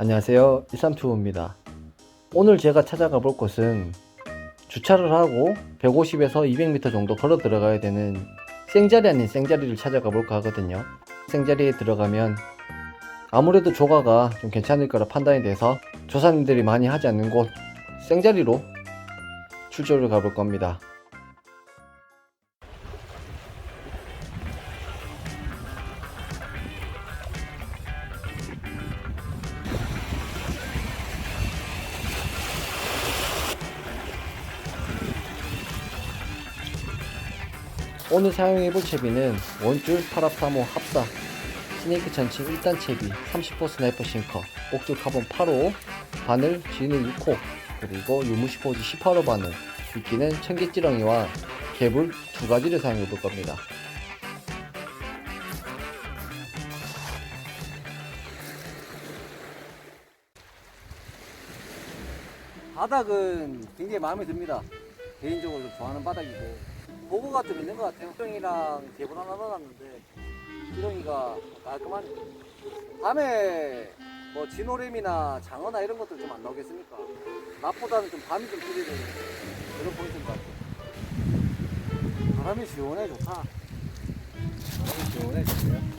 안녕하세요. 132호입니다. 오늘 제가 찾아가 볼 곳은 주차를 하고 150에서 200m 정도 걸어 들어가야 되는 생자리 아닌 생자리를 찾아가 볼까 하거든요. 생자리에 들어가면 아무래도 조가가 좀 괜찮을 거라 판단이 돼서 조사님들이 많이 하지 않는 곳 생자리로 출조를 가볼 겁니다. 오늘 사용해볼 채비는 원줄 8합3호 합사 스네이크 천칭 1단 채비 30호 스나이퍼 싱커 옥줄 카본 8호 바늘 진을 6호 그리고 유무시 포즈 18호 바늘 미끼는 청개찌렁이와 개불 두 가지를 사용해 볼 겁니다. 바닥은 굉장히 마음에 듭니다. 개인적으로 좀 좋아하는 바닥이고 모고가 좀 있는 것 같아요. 기렁이랑 대본 하나 넣어놨는데 기렁이가 깔끔한. 밤에 뭐 진오렘이나 장어나 이런 것들 좀 안 나오겠습니까? 낮보다는 좀 밤이 좀 길이 되는 그런 포인트인 것 같아요. 바람이 시원해 좋다. 바람이 시원해 좋네요.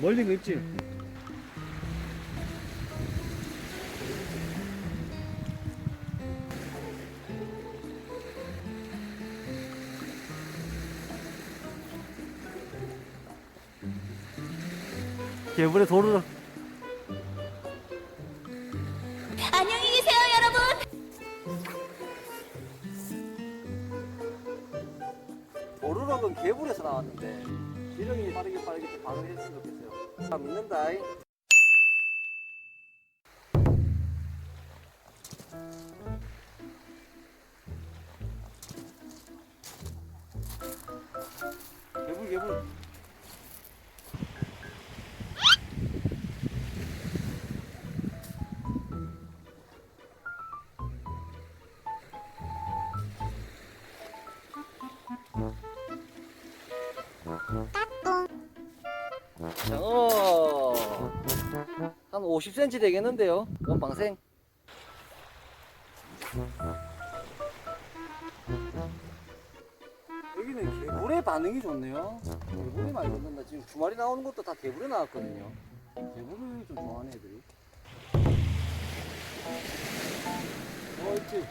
멀리 그 입질. 개불에 도르륵 안녕히 계세요, 여러분. 도르륵은 개불에서 나왔는데 지렁이 빠르게 빠르게 반응을 했으면 좋겠어요. 아, 믿는다. 이. 장어 한 50cm 되겠는데요. 이건 방생. 여기는 개불의 반응이 좋네요. 개불이 많이 넣는다. 지금 두 마리 나오는 것도 다 개불에 나왔거든요. 개불을 좀 좋아하는 애들이. 어, 있지.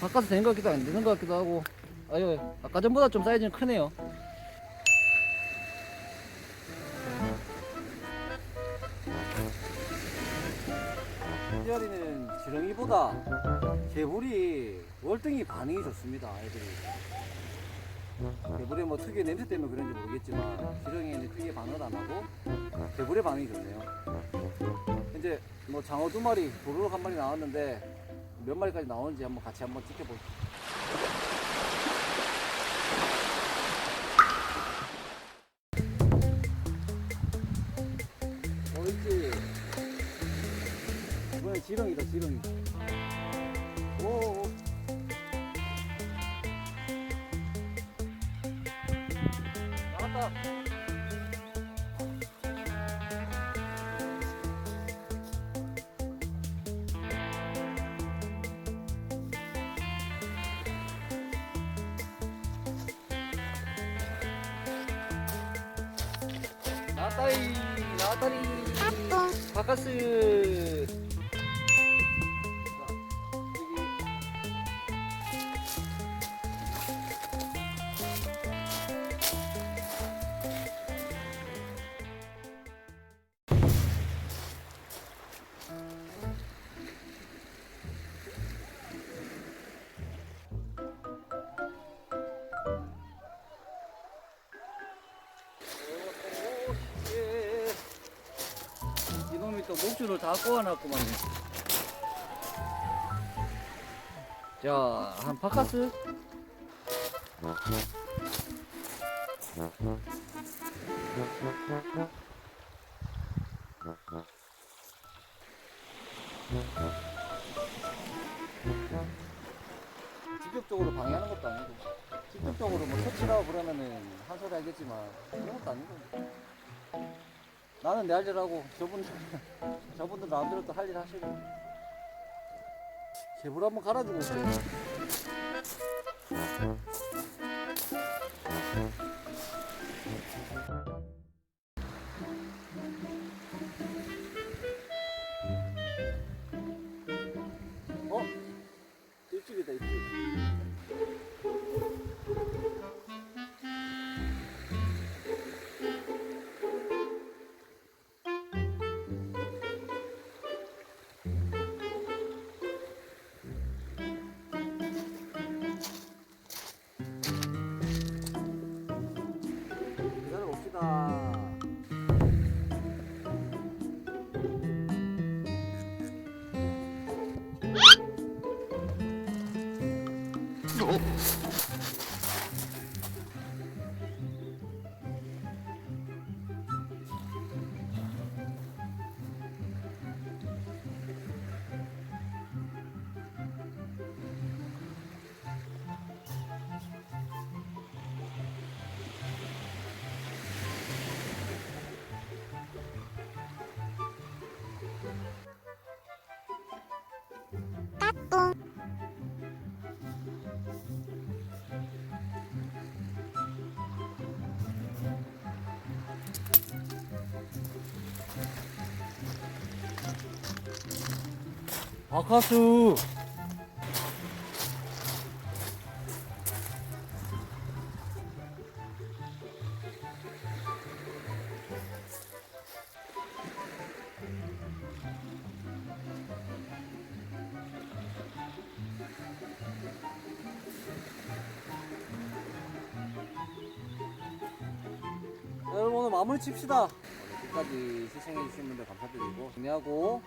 바꿔서 되는 것 같기도 안 되는 것 같기도 하고. 아유 아까 전보다 좀 사이즈는 크네요 자리는 지렁이보다 개불이 월등히 반응이 좋습니다 애들이 개불의 뭐 특유의 냄새 때문에 그런지 모르겠지만 지렁이는 크게 반응을 안 하고 개불의 반응이 좋네요 이제 뭐 장어 두 마리 도루룩 한 마리 나왔는데 몇 마리까지 나오는지 한번 같이 한번 지켜볼게요. 지렁이다, 지렁이. 오, 오. 나왔다. 나왔다이, 나왔다리. 바카스. 이놈이 또 목줄을 다 꼬아놨구만. 자, 한 바카스. 직접적으로 방해하는 것도 아니고 직접적으로 뭐 터치라고 그러면은 한 소리 알겠지만 그런 것도 아니고 나는 내 할 일 하고 저분들 저분들 마음대로 또 할 일 하시고 개불 한번 갈아주고 올게요. おっ 바카스 여러분 오늘 마무리 칩시다 끝까지 시청해 주신 분들 감사드리고 정리하고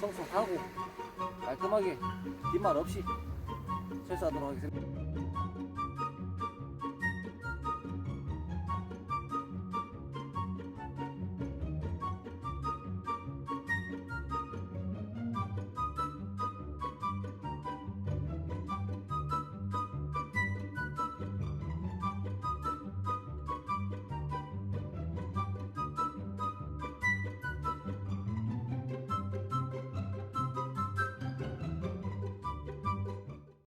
청소하고 깔끔하게 빈말 없이 철수하도록 하겠습니다